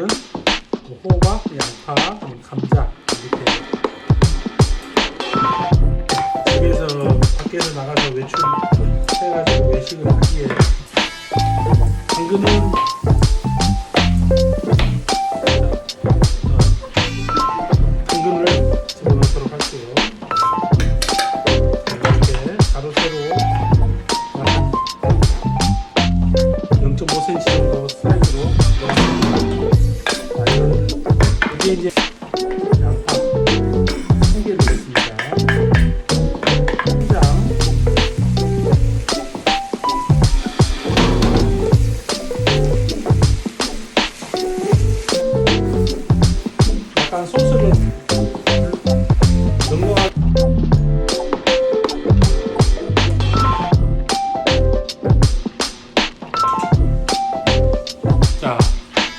당근, 뭐 호박, 양파, 뭐 감자 이렇게 집에서 밖에서 나가서 외출해가지고 외식을 하기에 당근은 어, 당근을 집어넣도록 할게요. 이렇게 가로 세로 한 0.5cm 정도 사이즈로 넣었습니다. 이게 이제 양파 한 개를 넣습니다. 소스를